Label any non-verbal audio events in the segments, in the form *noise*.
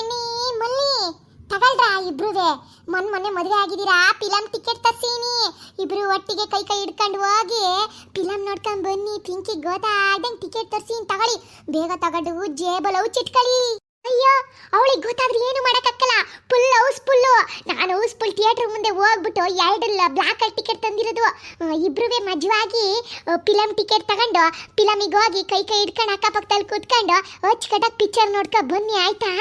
ತಮಣಿ ಮಲ್ಲಿ. ತಗಳ್ರ ಇಬ್ರುವೆ ಮೊನ್ ಮೊನ್ನೆ ಮದುವೆ ಆಗಿದ್ದೀರಾ? ಫಿಲಂ ಟಿಕೆಟ್ ತರ್ಸೀನಿ. ಇಬ್ರು ಒಟ್ಟಿಗೆ ಕೈ ಕೈ ಹಿಡ್ಕೊಂಡು ಹೋಗಿ ಫಿಲಂ ನೋಡ್ಕೊಂಡ್ ಬನ್ನಿ. ಪಿಂಕಿ ಗೊತ್ತಾದಂಗ್ ಟಿಕೆಟ್ ತರ್ಸೀನಿ, ತಗೊಳ್ಳಿ. ಬೇಗ ತಗೊಂಡು ಜೇಬಲವು ಚಿಟ್ಕಳಿ ಅಯ್ಯೋ, ಅವಳಿಗೆ ಗೊತ್ತಾದ್ರೆ ಏನು ಮಾಡಕ್ಕಾಗಲ್ಲ. ಫುಲ್ ಹೌಸ್ ಫುಲ್ಲು ನಾನು ಹೌಸ್ ಫುಲ್ ಥಿಯೇಟರ್ ಮುಂದೆ ಹೋಗ್ಬಿಟ್ಟು ಎರಡು ಬ್ಲಾಕ್ ಟಿಕೆಟ್ ತಂದಿರೋದು. ಇಬ್ರುವೆ ಮಜವಾಗಿ ಫಿಲಂ ಟಿಕೆಟ್ ತಗೊಂಡು ಫಿಲಮಿಗೆ ಹೋಗಿ ಕೈ ಕೈ ಹಿಡ್ಕೊಂಡು ಅಕ್ಕಪಕ್ಕದಲ್ಲಿ ಕೂತ್ಕೊಂಡು ಅಚ್ಚುಕಟ್ಟಾಗಿ ಪಿಕ್ಚರ್ ನೋಡ್ಕೊ ಬನ್ನಿ, ಆಯ್ತಾ?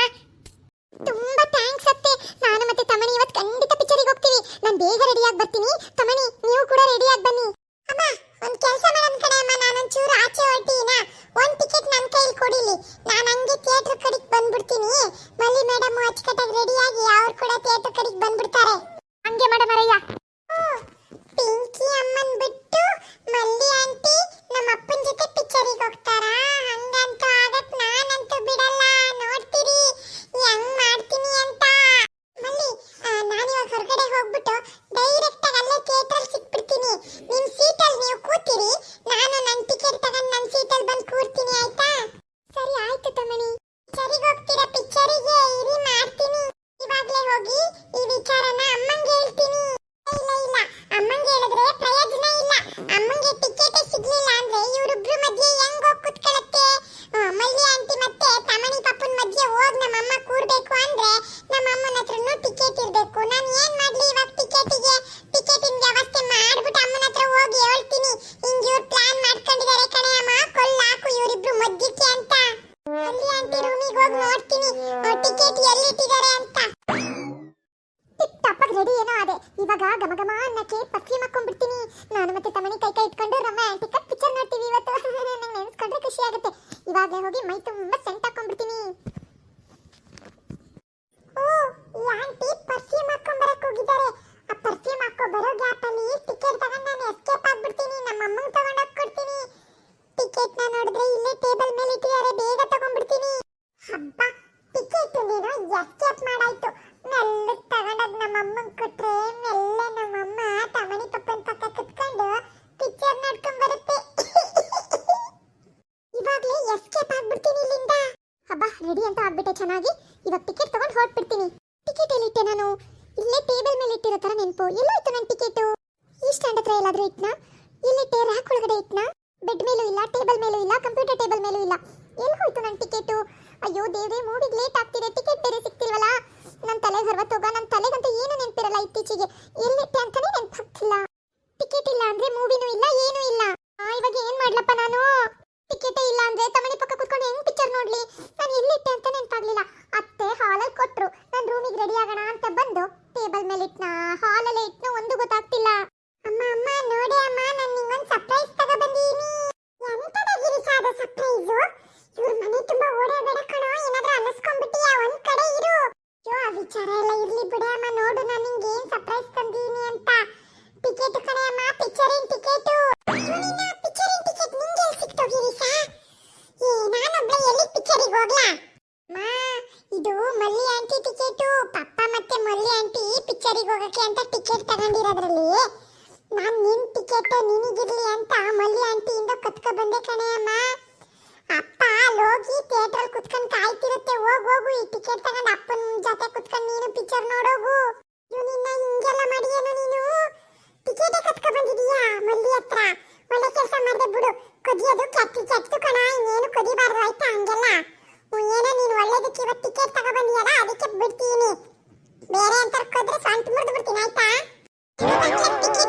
ತುಂಬಾ ಥ್ಯಾಂಕ್ಸ್ ಅತ್ತೆ. ನಾನು ಮತ್ತೆ ತಮಣಿ ಇವತ್ತು ಖಂಡಿತ ಪಿಕ್ಚರಿಗೆ ಹೋಗ್ತೀವಿ ನಾನು ಬೇಗ ರೆಡಿಯಾಗಿ ಬರ್ತೀನಿ. ತಮಣಿ, ನೀವು ಕೂಡ ರೆಡಿಯಾಗಿ ಬನ್ನಿ. ಅಮ್ಮ, ಒಂದು ಕೆಲಸ ಮಾಡೋಣ ಕಡೆ ಅಮ್ಮ. ನಾನು ಚೂರು ಆಚೆ ಹೊರಟಿನ? ಒಂದು ಟಿಕೆಟ್ ನನ್ನ ಕೈಲಿ ಕೊಡಿಲಿ. ನಾನು ಹಂಗೆ ಥಿಯೇಟರ್ ಕಡೆಗೆ ಬಂದ್ಬಿಡ್ತೀನಿ. ಮಲ್ಲಿ ಮೇಡಮ್ ಅಚ್ಚುಕಟ್ಟಾಗಿ ರೆಡಿಯಾಗಿ ಅವ್ರು ಕೂಡ ಥಿಯೇಟರ್ ಕಡೆಗೆ ಬಂದ್ಬಿಡ್ತಾರೆ. ಹಂಗೆ ಮೇಡಮ್ ಅರಯ್ಯ ನೋಡ್ತೀನಿ. ಟಿಕೆಟ್ ಎಲ್ಲಿಟ್ಟಿದ್ದಾರೆ ಅಂತ. ಟಿಪ್ ರೆಡಿ ಏನೋ ಇವಾಗ ಘಮ ಘಮ ಅನ್ನಕ್ಕೆ ಪರ್ಫ್ಯೂಮ್ ಹಾಕೊಂಡ್ಬಿಡ್ತೀನಿ. ನಾನು ಮತ್ತೆ ಕೈ ಕೈ ಇಟ್ಕೊಂಡು ರೊಮ್ಯಾಂಟಿಕ್ ಪಿಕ್ಚರ್ ನೋಡ್ತೀವಿ ಇವತ್ತು. *laughs* ಖುಷಿ ಆಗುತ್ತೆ. ಇವಾಗಲೇ ಹೋಗಿ ಮೈ ಓ, ಈ ಆಂಟಿ ಪರ್ಫ್ಯೂಮ್ ಹಾಕೊಂಡ್ ಬರಕ್ ಹೋಗಿದ್ದಾರೆ. ಆ ಪರ್ಫ್ಯೂಮ್ ಹಾಕೋ ಬರೋ ಗ್ಯಾಪ್ ಅಲ್ಲಿ ಟಿಕೆಟ್ ತಗೊಂಡು ನಾನು ಎಸ್ಕೇಪ್ ನಮ್ಮ ಅಮ್ಮಂಗೆ ತಗೊಂಡ್ ಹೋಗ್ ಕೊಡ್ತೀನಿ. ಟಿಕೆಟ್ನ ನೋಡಿದ್ರೆ ಇಲ್ಲೇ ಟೇಬಲ್ ಮೇಲೆ ಇಟ್ಟಿದ್ದಾರೆ ಬೇಗ ರೆಡಿ ಅಂತ ಆಗ್ಬಿಟ್ಟೆ ಚೆನ್ನಾಗಿ. ಇವಾಗ ಟಿಕೆಟ್ ತಗೊಂಡ್ ಹೊರಟ್ಬಿಡ್ತೀನಿ. ಟಿಕೆಟ್ ಎಲ್ಲಿಟ್ಟೆ ನಾನು? ಇಲ್ಲೇ ಟೇಬಲ್ ಮೇಲೆ ಇಟ್ಟಿರೋ ತರ ನೆನಪು. ಎಲ್ಲೋಯ್ತು ನನ್ನ ಟಿಕೆಟು ಈ ಸ್ಟ್ಯಾಂಡ್ ಹತ್ರ ಎಲ್ಲಾದ್ರೂ ಇಟ್ನಾ? ಇಲ್ಲಿಟ್ಟೆ ರ್ಯಾಕ್ ಒಳಗಡೆ ಇಟ್ನಾ? ಬೆಡ್ ಮೇಲೂ ಇಲ್ಲ ಟೇಬಲ್ ಮೇಲೂ ಇಲ್ಲ ಕಂಪ್ಯೂಟರ್ ಟೇಬಲ್ ಮೇಲೂ ಇಲ್ಲ. ಎಲ್ಲಿ ಹೋಯ್ತು ನನ್ನ ಟಿಕೆಟು ಅಯ್ಯೋ ದೇವ್ರೆ ಮೂಡಿಗೆ ಲೇಟ್ ಆಗ್ತಿದೆ. ಟಿಕೆಟ್ ಬೇರೆ ಸಿಕ್ತಿಲ್ವಲ್ಲ ನನ್ನ ತಲೆಗೆ ಹೊರವತ್ತೋಗ ನನ್ನ ತಲೆಗಂತೂ ಏನು ನೆನಪಿರಲ್ಲ ಇತ್ತೀಚೆಗೆ. ಎಲ್ಲಿಟ್ಟೆ ಅಂತಾನೆ ನೆನಪಾಗ್ತಿಲ್ಲ ಟಿಕೆಟ್ ಇಲ್ಲ ಅಂದ್ರೆ ಮೂವಿನೂ ಇಲ್ಲ, ಏನೂ ಇಲ್ಲ. ಟಿಕೆಟ್ ನಿನಗಿರ್ಲಿ ಅಂತ ಮಲ್ಲಿ ಆಂಟಿಯಿಂದ ಕತ್ಕೊ ಬಂದೆ ಕಣೆ ಅಮ್ಮ ಅಪ್ಪ ಅಲ್ಲಿ ಹೋಗಿ ಥಿಯೇಟರ್ ಕುತ್ಕೊಂಡು ಕಾಯ್ತಿರುತ್ತೆ. ಹೋಗ್, ಹೋಗು, ಈ ಟಿಕೆಟ್ ತಗೊಂಡು ಅಪ್ಪನ ಜೊತೆ ಕುತ್ಕೊಂಡು ನೀನು ಪಿಕ್ಚರ್ ನೋಡೋಗು. ಇವ್ ನಿನ್ನ ಹಿಂಗೆಲ್ಲ ಮಾಡಿಯೇನು ನೀನು? ಟಿಕೆಟ್ ಕತ್ಕೊ ಬಂದಿದೀಯಾ ಮಲ್ಲಿ ಹತ್ರ? ಒಳ್ಳೆ ಕೆಲಸ ಮಾಡ್ದೆ ಬಿಡು. ಕದಿಯೋದು ಕೆಟ್ಟು ಕೆಟ್ಟು ಕಣ, ಇನ್ನೇನು ಕದಿಬಾರ್ದು, ಆಯ್ತಾ ಹಂಗೆಲ್ಲ? ಏನೋ ನೀನು ಒಳ್ಳೇದಕ್ಕೆ ಇವತ್ತು ಟಿಕೆಟ್ ತಗೊಂಡು ಬಂದಿಯಲ್ಲ, ಅದಕ್ಕೆ ಬಿಡ್ತೀನಿ. ಬೇರೆ ಅಂತ ಕದ್ರೆ ಸ್ವಂತ ಮುರಿದು ಬಿಡ್ತೀನಿ, ಆಯ್ತಾ? ಟಿಕೆಟ್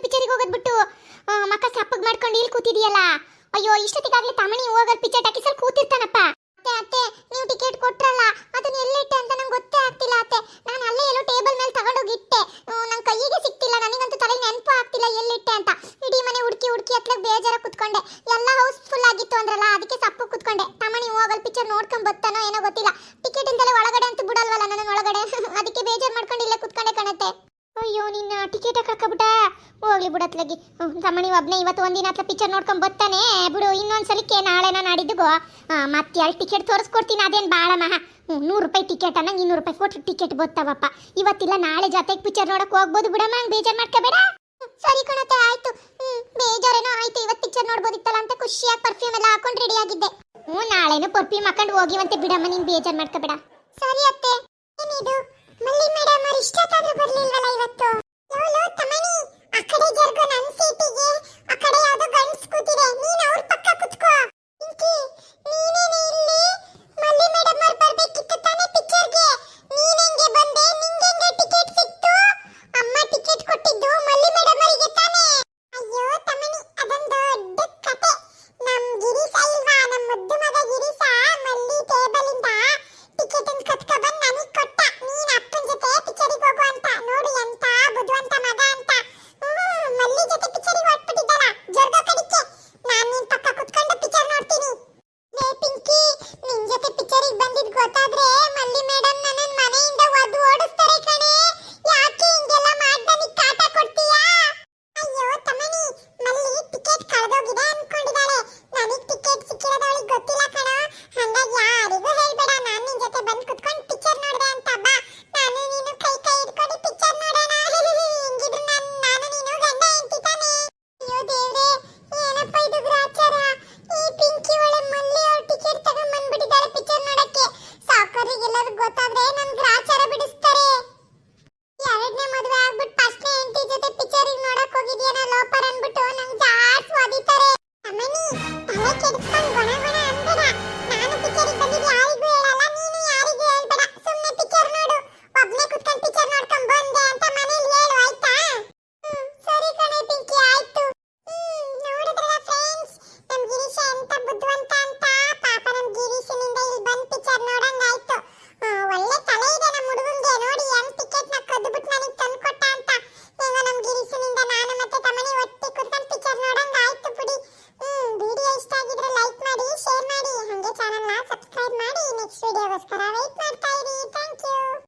ಹೋಗದ್ಬಿಟ್ಟು ಹೋಗೋದು ಮಕ್ಕ ಸಪ್ಪಗ್ ಮಾಡ್ಕೊಂಡು ಇಲ್ಲಿ ಕೂತಿದೀಯಲ್ಲ? ಅಯ್ಯೋ, ಇಷ್ಟೊತ್ತಿಗಾಗ್ಲೇ ತಮಣಿ ಹೋಗೋದು ಪಿಚ್ಚರ್ ಟಾಕೀಸಲ್ಲಿ ಕೂತಿರ್ತಾನಪ್ಪ. ಅತ್ತೆ ಅತ್ತೆ, ನೀವು ಟಿಕೆಟ್ ಕೊಟ್ರಲ್ಲ, ಅದನ್ನ ಎಲ್ಲಿಟ್ಟೆ ಅಂತ ನಂಗೆ ಗೊತ್ತೇ ಆಗ್ತಿಲ್ಲ, ಅತ್ತೆ. ನಾನು ಅಲ್ಲೇ ಎಲ್ಲೋ ಟೇಬಲ್ ಮೇಲೆ ತಗೊಂಡೋಗಿಟ್ಟೆ ನನ್ನ ಕೈಗೆ ಸಿಕ್ತಿಲ್ಲ, ನನಗಂತೂ ತಲೆ ನೆನಪು ಆಗ್ತಿಲ್ಲ ಎಲ್ಲಿಟ್ಟೆ ಅಂತ. ಇಡೀ ಮನೆ ಹುಡುಕಿ ಹುಡುಕಿ ಹತ್ಲಾಗ ಬೇಜಾರ ಕುತ್ಕೊಂಡೆ. ಎಲ್ಲ ಹೌಸ್ಫುಲ್ ಆಗಿತ್ತು ಅಂದ್ರಲ್ಲ, ಅದಕ್ಕೆ ಸಪ್ಪು ಕುತ್ಕೊಂಡೆ. ತಮಣಿ ಹೋಗಲ್ ಪಿಕ್ಚರ್ ನೋಡ್ಕೊಂಡ್ ಬರ್ತಾನೋ ಏನೋ ಗೊತ್ತಿಲ್ಲ. ಟಿಕೆಟ್ ಇಂದಲೇ ಒಳಗಡೆ ಅಂತ ಬಿಡಲ್ವಲ್ಲ ನನ್ನ ಒಳಗಡೆ? *laughs* ಅದಕ್ಕೆ ಬೇಜಾರು ಮಾಡ್ಕೊಂಡು ಇಲ್ಲೇ ಕುತ್ಕೊಂಡೆ ಕಣತ್ತೆ. ಟಿಕೆಟ್ ಹಾಕಬಿಟ್ಟ. ಹೋಗ್ಲಿ ಬಿಡತ್ಲಗಿ ತಮ್ಮಣಿ ಒಬ್ನೇ ಇವತ್ತು ಒಂದಿನ ಹತ್ರ ಪಿಕ್ಚರ್ ನೋಡ್ಕೊಂಡು ಬರ್ತಾನೆ. ಬಿಡು, ಇನ್ನೊಂದ್ಸಲಿಕ್ಕೆ ನಾಳೆನ ನಾಡಿದ್ದುಗೋ ಮತ್ತೆ ಎರಡು ಟಿಕೆಟ್ ತೋರಿಸ್ಕೊಡ್ತೀನಿ, ಅದೇನು ಭಾಳ ಮಹ. ನೂರು ರೂಪಾಯಿ ಟಿಕೆಟ್ ಅನ್ನ ಇನ್ನೂರು ರೂಪಾಯಿ ಕೊಟ್ಟು ಟಿಕೆಟ್ ಬರ್ತಾವಪ್ಪ ಇವತ್ತಿಲ್ಲ, ನಾಳೆ ಜೊತೆಗೆ ಪಿಕ್ಚರ್ ನೋಡಕ್ಕೆ ಹೋಗ್ಬೋದು ಬಿಡಮ್ಮ ಹಂಗೆ ಬೇಜಾರು ಮಾಡ್ಕೋಬೇಡ. ಸರಿ ಕಣತೆ ಆಯ್ತು. ಬೇಜಾರೇನೋ ಆಯ್ತು ಇವತ್ತು ಪಿಕ್ಚರ್ ನೋಡ್ಬೋದಿತ್ತಲ್ಲ ಅಂತ ಖುಷಿಯಾಗಿ ಪರ್ಫ್ಯೂಮ್ ಎಲ್ಲ ಹಾಕೊಂಡು ರೆಡಿ ಆಗಿದ್ದೆ. ಹ್ಞೂ ನಾಳೆನೂ ಪರ್ಫ್ಯೂಮ್ ಹಾಕೊಂಡು ಹೋಗಿವಂತೆ ಬಿಡಮ್ಮ, ನೀನು ಬೇಜಾರು ಮಾಡ್ಕೋಬೇಡ. ಸರಿ ಅತ್ತೆ, ಏನಿದು? ಇಷ್ಟಕ್ಕಾದ್ರೂ ಬರ್ಲಿಲ್ವಲ್ಲ ಇವತ್ತು? ಸಬ್ಸ್ಕ್ರೈಬ್ ಮಾಡಿ ನೆಕ್ಸ್ಟ್ ವಿಡಿಯೋಗೋಸ್ಕರ ವೆಯ್ಟ್ ಮಾಡ್ತಾ ಇರಿ ಥ್ಯಾಂಕ್ ಯು